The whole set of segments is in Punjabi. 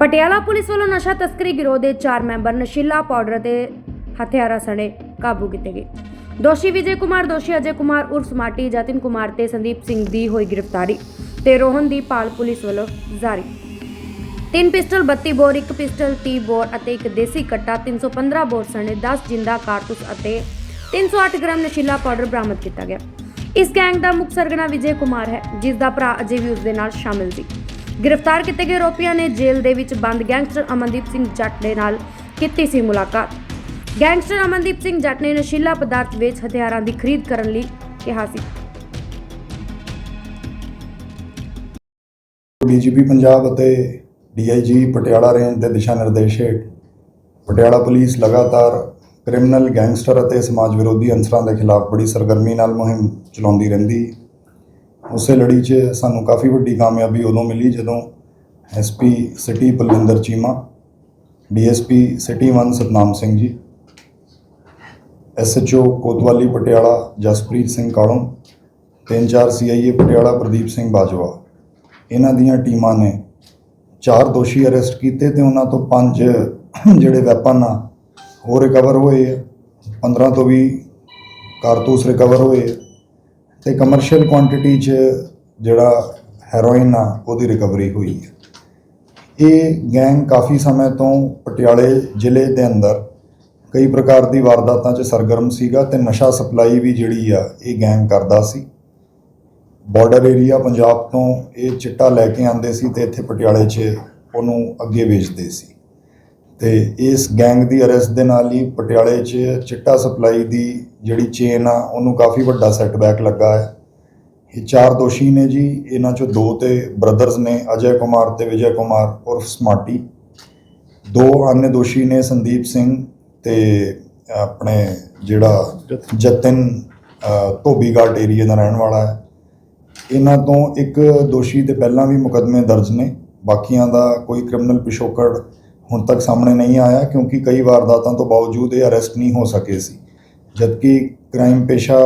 ਪਟਿਆਲਾ ਪੁਲਿਸ ਵੱਲੋਂ ਨਸ਼ਾ ਤਸਕਰੀ ਗਿਰੋਹ ਦੇ 4 ਮੈਂਬਰ ਨਸ਼ੀਲਾ ਪਾਊਡਰ ਅਤੇ ਹਥਿਆਰਾਂ ਸਣੇ ਕਾਬੂ ਕੀਤੇ ਗਏ। ਦੋਸ਼ੀ ਵਿਜੇ ਕੁਮਾਰ, ਦੋਸ਼ੀ ਅਜੇ ਕੁਮਾਰ ਉਰਫ ਮਾਟੀ, ਜਤਿਨ ਕੁਮਾਰ ਤੇ ਸੰਦੀਪ ਸਿੰਘ ਦੀ ਹੋਈ ਗ੍ਰਿਫਤਾਰੀ ਤੇ ਰੋਹਨ ਦੀ ਪਾਲ ਪੁਲਿਸ ਵੱਲੋਂ ਜਾਰੀ। ਤਿੰਨ ਪਿਸਟਲ 32 ਬੋਰ, ਇੱਕ ਪਿਸਟਲ 30 ਬੋਰ ਅਤੇ ਇੱਕ ਦੇਸੀ ਕੱਟਾ 315 ਬੋਰ ਸਣੇ 10 ਜਿੰਦਾ ਕਾਰਤੂਸ ਅਤੇ 308 ਗ੍ਰਾਮ ਨਸ਼ੀਲਾ ਪਾਊਡਰ ਬਰਾਮਦ ਕੀਤਾ ਗਿਆ। ਇਸ ਗੈਂਗ ਦਾ ਮੁੱਖ ਸਰਗਨਾ ਵਿਜੇ ਕੁਮਾਰ ਹੈ, ਜਿਸ ਦਾ ਭਰਾ ਅਜੇ ਵੀ ਉਸ ਦੇ ਨਾਲ ਸ਼ਾਮਿਲ ਸੀ। ਗ੍ਰਿਫਤਾਰ ਕੀਤੇ ਗਏ ਆਰੋਪੀਆਂ ਨੇ ਜੇਲ੍ਹ ਦੇ ਵਿੱਚ ਬੰਦ ਗੈਂਗਸਟਰ ਅਮਨਦੀਪ ਸਿੰਘ ਜੱਟ ਦੇ ਨਾਲ ਕੀਤੀ ਸੀ ਮੁਲਾਕਾਤ। ਗੈਂਗਸਟਰ ਅਮਨਦੀਪ ਸਿੰਘ ਜੱਟ ਨੇ ਨਸ਼ੀਲਾ ਪਦਾਰਥ ਵੇਚ ਹਥਿਆਰਾਂ ਦੀ ਖਰੀਦ ਕਰਨ ਲਈ ਕਿਹਾ ਸੀ। ਡੀਜੀਪੀ ਪੰਜਾਬ ਅਤੇ ਡੀਆਈਜੀ ਪਟਿਆਲਾ ਰੇਂਜ ਦੇ ਦਿਸ਼ਾ ਨਿਰਦੇਸ਼ ਹੇਠ ਪਟਿਆਲਾ ਪੁਲਿਸ ਲਗਾਤਾਰ ਕ੍ਰਿਮੀਨਲ ਗੈਂਗਸਟਰ ਅਤੇ ਸਮਾਜ ਵਿਰੋਧੀ ਅੰਸਰਾਂ ਦੇ ਖਿਲਾਫ ਬੜੀ ਸਰਗਰਮੀ ਨਾਲ ਮੁਹਿੰਮ ਚਲਾਉਂਦੀ ਰਹਿੰਦੀ। ਉਸੇ ਲੜੀ 'ਚ ਸਾਨੂੰ ਕਾਫੀ ਵੱਡੀ ਕਾਮਯਾਬੀ ਉਦੋਂ ਮਿਲੀ ਜਦੋਂ SP city Balwinder Cheema DSP city 1 Satnam Singh ji SHO Kotwali Patiala Jaspreet Singh Kalon, ਤਿੰਨ ਚਾਰ ਸੀਆਈਏ ਪਟਿਆਲਾ ਪ੍ਰਦੀਪ ਸਿੰਘ ਬਾਜਵਾ। ਇਹਨਾਂ ਦੀਆਂ ਟੀਮਾਂ ਨੇ ਚਾਰ ਦੋਸ਼ੀ ਅਰੈਸਟ ਕੀਤੇ ਤੇ ਉਹਨਾਂ ਤੋਂ ਪੰਜ ਜਿਹੜੇ ਵੈਪਨ ਆ, ਉਹ ਰਿਕਵਰ ਹੋਏ ਆ। 15 ਤੋਂ 20 ਕਾਰਤੂਸ ਰਿਕਵਰ ਹੋਏ ਤੇ ਕਮਰਸ਼ੀਅਲ ਕੁਆਂਟੀਟੀ 'ਚ ਜਿਹੜਾ ਹੈਰੋਇਨ ਆ, ਉਹਦੀ ਰਿਕਵਰੀ ਹੋਈ ਹੈ। ਇਹ ਗੈਂਗ ਕਾਫੀ ਸਮੇਂ ਤੋਂ ਪਟਿਆਲੇ ਜ਼ਿਲ੍ਹੇ ਦੇ ਅੰਦਰ ਕਈ ਪ੍ਰਕਾਰ ਦੀ ਵਾਰਦਾਤਾਂ 'ਚ ਸਰਗਰਮ ਸੀਗਾ ਤੇ ਨਸ਼ਾ ਸਪਲਾਈ ਵੀ ਜਿਹੜੀ ਆ, ਇਹ ਗੈਂਗ ਕਰਦਾ ਸੀ। ਬਾਰਡਰ ਏਰੀਆ ਪੰਜਾਬ ਤੋਂ ਇਹ ਚਿੱਟਾ ਲੈ ਕੇ ਆਉਂਦੇ ਸੀ ਤੇ ਇੱਥੇ ਪਟਿਆਲੇ 'ਚ ਉਹਨੂੰ ਅੱਗੇ ਵੇਚਦੇ ਸੀ। ਤੇ ਇਸ ਗੈਂਗ ਦੀ ਅਰੈਸਟ ਦੇ ਨਾਲ ਹੀ ਪਟਿਆਲੇ 'ਚ ਚਿੱਟਾ ਸਪਲਾਈ ਦੀ ਜਿਹੜੀ ਚੇਨ ਆ ਉਹਨੂੰ ਕਾਫੀ ਵੱਡਾ ਸੈਟਬੈਕ ਲੱਗਾ ਹੈ। ਇਹ ਚਾਰ ਦੋਸ਼ੀ ਨੇ ਜੀ ਇਹਨਾਂ 'ਚੋਂ ਦੋ ਤੇ ਬ੍ਰਦਰਸ ਨੇ ਅਜੇ ਕੁਮਾਰ ਤੇ ਵਿਜੇ ਕੁਮਾਰ ਉਰਫ ਸਮਾਟੀ। ਦੋ ਅન્ય ਦੋਸ਼ੀ ਨੇ ਸੰਦੀਪ ਸਿੰਘ ਤੇ ਆਪਣੇ ਜਿਹੜਾ ਜਤਨ। ਧੋਬੀਗਾਟ ਏਰੀਆ ਦਾ ਰਹਿਣ ਵਾਲਾ ਹੈ। ਇਹਨਾਂ ਤੋਂ ਇੱਕ ਦੋਸ਼ੀ ਤੇ ਪਹਿਲਾਂ ਵੀ ਮੁਕਦਮੇ ਦਰਜ ਨੇ ਬਾਕੀਆਂ ਦਾ ਕੋਈ ਕ੍ਰਿਮੀਨਲ ਪਿਸ਼ੋਕੜ ਹੁਣ ਤੱਕ ਸਾਹਮਣੇ ਨਹੀਂ ਆਇਆ ਕਿਉਂਕਿ ਕਈ ਵਾਰਦਾਤਾਂ ਤੋਂ ਬਾਵਜੂਦ ਇਹ ਅਰੈਸਟ ਨਹੀਂ ਹੋ ਸਕੇ ਸੀ। ਜਦਕਿ ਕ੍ਰਾਈਮ ਪੇਸ਼ਾ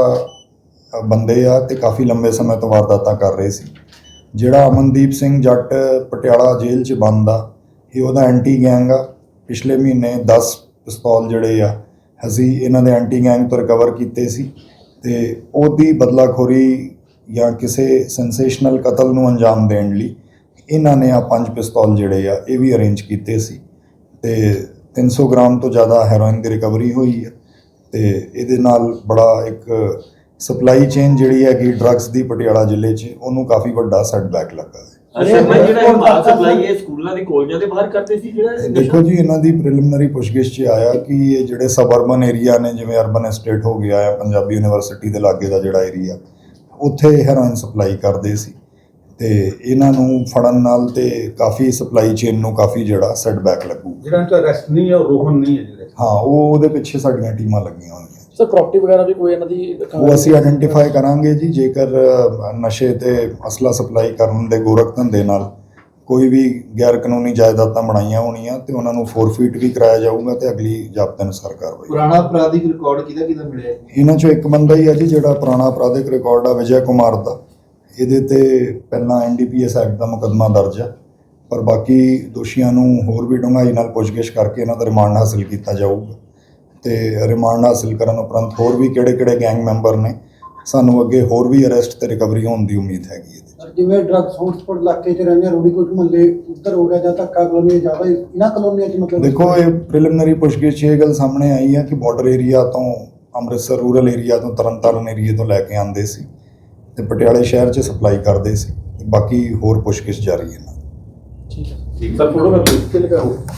ਬੰਦੇ ਆ ਤੇ ਕਾਫੀ ਲੰਬੇ ਸਮੇਂ ਤੋਂ ਵਾਰਦਾਤਾਂ ਕਰ ਰਹੇ ਸੀ। ਜਿਹੜਾ ਅਮਨਦੀਪ ਸਿੰਘ ਜੱਟ ਪਟਿਆਲਾ ਜੇਲ੍ਹ 'ਚ ਬੰਦ ਆ, ਇਹ ਉਹਦਾ ਐਂਟੀ ਗੈਂਗ ਆ। ਪਿਛਲੇ ਮਹੀਨੇ 10 ਪਿਸਤੌਲ ਜਿਹੜੇ ਆ, ਅਸੀਂ ਇਹਨਾਂ ਦੇ ਐਂਟੀ ਗੈਂਗ ਤੋਂ ਰਿਕਵਰ ਕੀਤੇ ਸੀ ਤੇ ਉਹਦੀ ਬਦਲਾਖੋਰੀ ਜਾਂ ਕਿਸੇ ਸੈਂਸੇਸ਼ਨਲ ਕਤਲ ਨੂੰ ਅੰਜਾਮ ਦੇਣ ਲਈ ਇਹਨਾਂ ਨੇ ਆ ਪੰਜ ਪਿਸਤੌਲ ਜਿਹੜੇ ਆ, ਇਹ ਵੀ ਅਰੇਂਜ ਕੀਤੇ ਸੀ। ਤੇ 300 ਗ੍ਰਾਮ ਤੋਂ ਜ਼ਿਆਦਾ ਹੈਰੋਇਨ ਦੀ ਰਿਕਵਰੀ ਹੋਈ ਹੈ ਤੇ ਇਹਦੇ ਨਾਲ ਬੜਾ ਇੱਕ ਸਪਲਾਈ ਚੇਨ ਜਿਹੜੀ ਹੈ ਕਿ ਡਰੱਗਸ ਦੀ ਪਟਿਆਲਾ ਜ਼ਿਲ੍ਹੇ 'ਚ ਉਹਨੂੰ ਕਾਫੀ ਵੱਡਾ ਸੈਟਬੈਕ ਲੱਗਾ ਹੈ। ਅੱਛਾ ਭਾਈ ਜਿਹੜਾ ਇਹ ਮਾਲ ਸਪਲਾਈ ਹੈ ਸਕੂਲਾਂ ਦੇ ਕਾਲਜਾਂ ਦੇ ਬਾਹਰ ਕਰਦੇ ਸੀ ਜਿਹੜਾ ਇਹ ਦੇਖੋ ਜੀ ਇਹਨਾਂ ਦੀ ਪ੍ਰੀਲਿਮਿਨਰੀ ਪੁੱਛਗਿੱਛ 'ਚ ਆਇਆ ਕਿ ਇਹ ਜਿਹੜੇ ਸਬਰਬਨ ਏਰੀਆ ਨੇ ਜਿਵੇਂ ਅਰਬਨ ਐਸਟੇਟ ਹੋ ਗਿਆ ਹੈ ਪੰਜਾਬੀ ਯੂਨੀਵਰਸਿਟੀ ਦੇ ਲਾਗੇ ਦਾ ਜਿਹੜਾ ਏਰੀਆ ਉੱਥੇ ਹੈਰੋਇਨ ਸਪਲਾਈ ਕਰਦੇ ਸੀ। ਤੇ ਇਹਨਾਂ ਨੂੰ ਫੜਨ ਨਾਲ ਤੇ ਕਾਫੀ ਸਪਲਾਈ ਚੇਨ ਨੂੰ ਕਾਫੀ ਜਿਹੜਾ ਸੈਟਬੈਕ ਲੱਗੂ। ਜਿਹੜਾ ਦਾ ਅਰੈਸਟ ਨਹੀਂ ਹੈ ਉਹ ਰੋਹਨ ਨਹੀਂ ਹੈ ਜਿਹੜੇ। ਹਾਂ ਉਹ ਉਹਦੇ ਪਿੱਛੇ ਸਾਡੀਆਂ ਟੀਮਾਂ ਲੱਗੀਆਂ ਹੋਈਆਂ। ਸਰ ਪ੍ਰਾਪਰਟੀ ਵਗੈਰਾ ਵੀ ਕੋਈ ਇਹਨਾਂ ਦੀ ਉਹ ਅਸੀਂ ਆਇਡੈਂਟੀਫਾਈ ਕਰਾਂਗੇ ਜੀ ਜੇਕਰ ਨਸ਼ੇ ਤੇ ਅਸਲਾ ਸਪਲਾਈ ਕਰਨ ਦੇ ਗੋਰਖ ਧੰਦੇ ਨਾਲ ਕੋਈ ਵੀ ਗੈਰ ਕਾਨੂੰਨੀ ਜਾਇਦਾਦਾਂ ਬਣਾਈਆਂ ਹੋਣੀਆਂ ਤੇ ਉਹਨਾਂ ਨੂੰ ਫੋਰਫੀਟ ਵੀ ਕਰਾਇਆ ਜਾਊਗਾ ਤੇ ਅਗਲੀ ਜ਼ਾਬਤੇ ਅਨੁਸਾਰ ਕਾਰਵਾਈ। ਪੁਰਾਣਾ ਅਪਰਾਧਿਕ ਰਿਕਾਰਡ ਕਿਹਦਾ ਕਿਹਦਾ ਮਿਲਿਆ? ਇਹਨਾਂ ਚੋਂ ਇੱਕ ਬੰਦਾ ਹੀ ਹੈ ਜੀ ਜਿਹੜਾ ਪੁਰਾਣਾ ਅਪਰਾਧਿਕ ਰਿਕਾਰਡ ਆ ਵਿਜੇ ਕੁਮਾਰ ਦਾ। ਇਹਦੇ ਤੇ ਪਹਿਲਾਂ ਐਨਡੀਪੀਐਸ ਐਕਟ ਦਾ ਮੁਕੱਦਮਾ ਦਰਜ ਆ ਪਰ ਬਾਕੀ ਦੋਸ਼ੀਆਂ ਨੂੰ ਹੋਰ ਵੀ ਡੂੰਘਾਈ ਨਾਲ ਪੁੱਛਗਿੱਛ ਕਰਕੇ ਇਹਨਾਂ ਦਾ ਰਿਮਾਂਡ ਹਾਸਲ ਕੀਤਾ ਜਾਊਗਾ ਤੇ ਰਿਮਾਂਡ ਹਾਸਲ ਕਰਨ ਉਪਰੰਤ ਹੋਰ ਵੀ ਕਿਹੜੇ-ਕਿਹੜੇ ਗੈਂਗ ਮੈਂਬਰ ਨੇ ਸਾਨੂੰ ਅੱਗੇ ਹੋਰ ਵੀ ਅਰੈਸਟ ਤੇ ਰਿਕਵਰੀ ਹੋਣ ਦੀ ਉਮੀਦ ਹੈਗੀ ਇਹਦੇ 'ਚ। ਜਿਵੇਂ ਡਰੱਗਸ ਹੌਟਸਪੌਟ ਇਲਾਕੇ 'ਚ ਰਹਿੰਦੇ ਆ ਰੋਡੀਕੋਟ ਮੁਹੱਲੇ ਉੱਧਰ ਹੋ ਗਿਆ ਜਾਂ ਧੱਕਾ ਕਲੋਨੀ ਜ਼ਿਆਦਾ ਹੀ- ਇਹਨਾਂ ਕਲੋਨੀਆਂ 'ਚ ਮਤਲਬ ਦੇਖੋ ਇਹ ਪ੍ਰੀਲਿਮਿਨਰੀ ਪੁੱਛਗਿੱਛ ਇਹ ਗੱਲ ਸਾਹਮਣੇ ਆਈ ਹੈ ਕਿ ਬਾਰਡਰ ਏਰੀਆ ਤੋਂ ਅੰਮ੍ਰਿਤਸਰ ਰੂਰਲ ਏਰੀਆ ਤੋਂ ਤਰਨਤਾਰਨ ਏਰੀਆ ਤੋਂ ਲੈ ਕੇ ਆਉਂਦੇ ਸੀ ਤੇ ਪਟਿਆਲੇ ਸ਼ਹਿਰ 'ਚ ਸਪਲਾਈ ਕਰਦੇ ਸੀ। ਬਾਕੀ ਹੋਰ ਪੁੱਛਗਿੱਛ ਜਾਰੀ ਹੈ ਇਹਨਾਂ ਠੀਕ ਹੈ। ਠੀਕ ਸਰ, ਫੋਟੋ ਕਰ ਕਿੱਥੇ ਲਗਾ ਹੋਇਆ